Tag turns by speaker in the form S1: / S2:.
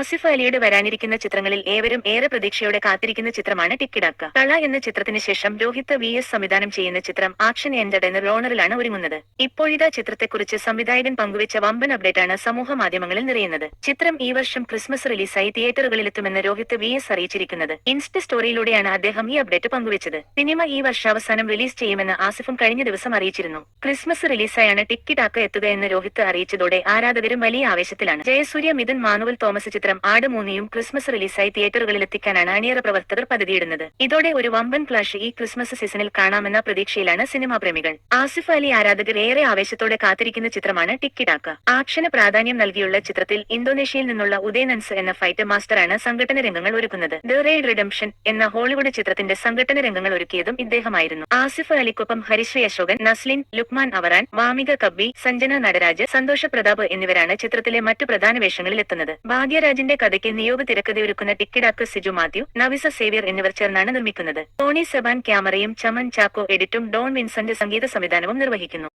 S1: ആസിഫ് അലിയുടെ വരാനിരിക്കുന്ന ചിത്രങ്ങളിൽ ഏവരും ഏറെ പ്രതീക്ഷയോടെ കാത്തിരിക്കുന്ന ചിത്രമാണ് ടിക്കിടാക്ക. തള എന്ന ചിത്രത്തിന് ശേഷം രോഹിത് വി എസ് സംവിധാനം ചെയ്യുന്ന ചിത്രം ആക്ഷൻ എന്റർടൈനർ റോണറിലാണ് ഒരുങ്ങുന്നത്. ഇപ്പോഴിതാ ചിത്രത്തെക്കുറിച്ച് സംവിധായകൻ പങ്കുവച്ച വമ്പൻ അപ്ഡേറ്റാണ് സമൂഹ മാധ്യമങ്ങളിൽ നിറയുന്നത്. ചിത്രം ഈ വർഷം ക്രിസ്മസ് റിലീസായി തിയേറ്ററുകളിലെത്തുമെന്ന് രോഹിത് വി എസ് അറിയിച്ചിരിക്കുന്നത്. ഇൻസ്റ്റ സ്റ്റോറിയിലൂടെയാണ് അദ്ദേഹം ഈ അപ്ഡേറ്റ് പങ്കുവച്ചത്. സിനിമ ഈ വർഷാവസാനം റിലീസ് ചെയ്യുമെന്ന് ആസിഫും കഴിഞ്ഞ ദിവസം അറിയിച്ചിരുന്നു. ക്രിസ്മസ് റിലീസായാണ് ടിക്കിടാക്ക എത്തുക എന്ന് രോഹിത് അറിയിച്ചതോടെ ആരാധകരും വലിയ ആവേശത്തിലാണ്. ജയസൂര്യ മിഥുൻ മാനുവൽ തോമസ് ചിത്രം ആട് മൂന്നിയും ക്രിസ്മസ് റിലീസായി തിയേറ്ററുകളിൽ എത്തിക്കാനാണ് അണിയറ പ്രവർത്തകർ പദ്ധതിയിടുന്നത്. ഇതോടെ ഒരു വമ്പൻ ഫ്ലാഷ് ഈ ക്രിസ്മസ് സീസണിൽ കാണാമെന്ന പ്രതീക്ഷയിലാണ് സിനിമാ പ്രേമികൾ. ആസിഫ് അലി ആരാധകർ ഏറെ ആവേശത്തോടെ കാത്തിരിക്കുന്ന ചിത്രമാണ് ടിക്കിടാക്ക. ആക്ഷന് പ്രാധാന്യം നൽകിയുള്ള ചിത്രത്തിൽ ഇന്തോനേഷ്യയിൽ നിന്നുള്ള ഉദയനൻസ് എന്ന ഫൈറ്റ് മാസ്റ്ററാണ് സംഘടന രംഗങ്ങൾ ഒരുക്കുന്നത്. ദ റെയ്ഡ് റിഡംഷൻ എന്ന ഹോളിവുഡ് ചിത്രത്തിന്റെ സംഘടന രംഗങ്ങൾ ഒരുക്കിയതും ഇദ്ദേഹമായിരുന്നു. ആസിഫ് അലിക്കൊപ്പം ഹരിശ്രീ അശോകൻ നസ്ലിൻ ലുക്മാൻ അവറാൻ വാമിക കബ്ബി സഞ്ജന നടരാജ് സന്തോഷ പ്രതാപ് എന്നിവരാണ് ചിത്രത്തിലെ മറ്റു പ്രധാന വേഷങ്ങളിൽ എത്തുന്നത് ഭാഗ്യരാജിന്റെ കഥയ്ക്ക് നിയോഗ തിരക്കഥയൊരുക്കുന്ന ടിക്കിടാക്ക് സിജു മാത്യു നവിസ സേവ്യർ എന്നിവർ ചേർന്നാണ് നിർമ്മിക്കുന്നത്. ടോണി സെബാൻ ക്യാമറയും ചമൻ ചാക്കോ എഡിറ്റും ഡോൺ വിൻസന്റ് സംഗീത സംവിധാനവും നിർവഹിക്കുന്നു.